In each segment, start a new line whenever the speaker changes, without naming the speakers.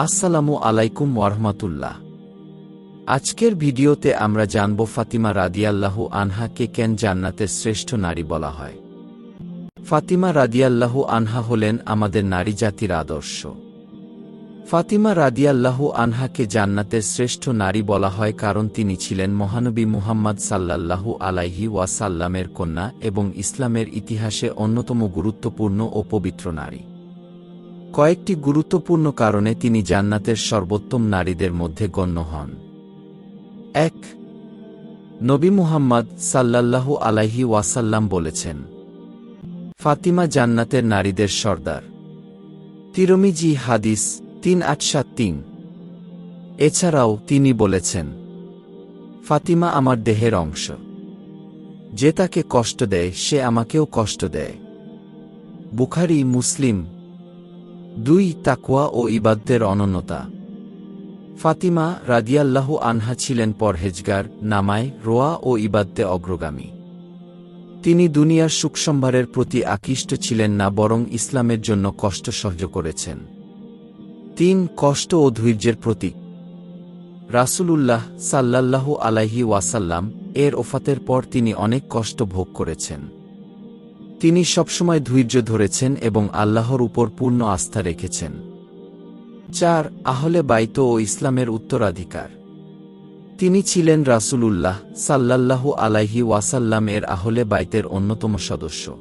আসসালামু আলাইকুম ওয়ারহমাতুল্লাহ। আজকের ভিডিওতে আমরা জানব ফাতিমা রাদিয়াল্লাহু আনহাকে কেন জান্নাতের শ্রেষ্ঠ নারী বলা হয়। ফাতিমা রাদিয়াল্লাহু আনহা হলেন আমাদের নারী জাতির আদর্শ। ফাতিমা রাদিয়াল্লাহু আনহাকে জান্নাতের শ্রেষ্ঠ নারী বলা হয় কারণ তিনি ছিলেন মহানবী মুহাম্মদ সাল্লাল্লাহু আলাইহি ওয়াসাল্লামের কন্যা এবং ইসলামের ইতিহাসে অন্যতম গুরুত্বপূর্ণ ও পবিত্র নারী। কয়েকটি গুরুত্বপূর্ণ কারণে তিনি জান্নাতের সর্বোত্তম নারীদের মধ্যে গণ্য হন। এক, নবী মুহাম্মদ সাল্লাল্লাহু আলাইহি ওয়াসাল্লাম বলেছেন, ফাতিমা জান্নাতের নারীদের সর্দার। তিরমিজি হাদিস তিন আট সাত তিন। এছাড়াও তিনি বলেছেন, ফাতিমা আমার দেহের অংশ। যে তাকে কষ্ট দেয়, সে আমাকেও কষ্ট দেয়। বুখারি, মুসলিম দুই তাকুয়া ও ইবাদদের অনন্যতা। ফাতিমা রাদিয়াল্লাহু আনহা ছিলেন পরহেজগার, নামায়, রোয়া ও ইবাদ্দে অগ্রগামী। তিনি দুনিয়ার সুখসম্ভারের প্রতি আকৃষ্ট ছিলেন না, বরং ইসলামের জন্য কষ্ট সহ্য করেছেন। তিন, কষ্ট ও ধৈর্যের প্রতীক। রাসূলুল্লাহ সাল্লাল্লাহু আলাইহি ওয়াসাল্লাম এর ওফাতের পর তিনি অনেক কষ্ট ভোগ করেছেন। তিনি সবসময় ধৈর্য ধরেছেন এবং আল্লাহর উপর পূর্ণ আস্থা রেখেছেন। চার, আহলে বাইত ও ইসলামের উত্তরাধিকার। তিনি ছিলেন রাসূলুল্লাহ সাল্লাল্লাহু আলাইহি ওয়াসাল্লাম এর আহলে বাইতের অন্যতম সদস্য।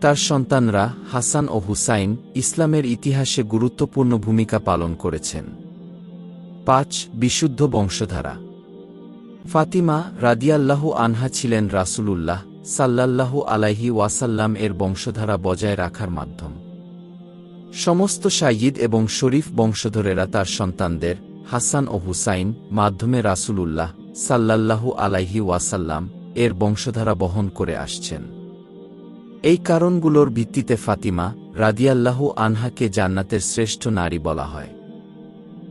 তার সন্তানরা হাসান ও হুসাইন ইসলামের ইতিহাসে গুরুত্বপূর্ণ ভূমিকা পালন করেছেন। পাঁচ, বিশুদ্ধ বংশধারা। ফাতিমা রাদিয়াল্লাহু আনহা ছিলেন রাসূলুল্লাহ সাল্লাল্লাহু আলাইহি ওয়াসাল্লাম এর বংশধারা বজায় রাখার মাধ্যম। সমস্ত সাইয়িদ এবং শরীফ বংশধরেরা তার সন্তানদের, হাসান ও হুসাইন, মাধ্যমে রাসূলুল্লাহ সাল্লাল্লাহু আলাইহি ওয়াসাল্লাম এর বংশধারা বহন করে আসছেন। এই কারণগুলোর ভিত্তিতে ফাতিমা রাদিয়াল্লাহু আনহাকে জান্নাতের শ্রেষ্ঠ নারী বলা হয়।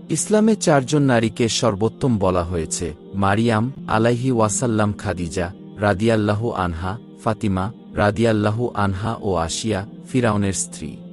ইসলামে চারজন নারীকে সর্বোত্তম বলা হয়েছে, মারিয়াম আলাইহি ওয়াসাল্লাম খাদিজা রাদিয়াল্লাহু আনহা ফাতিমা রাদিয়াল্লাহু আনহা ও আশিয়া ফিরাউনের স্ত্রী।